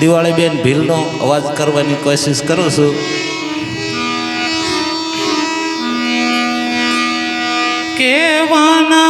દિવાળી બેન ભીલનો અવાજ કરવાની કોશિશ કરું છું. કેવાના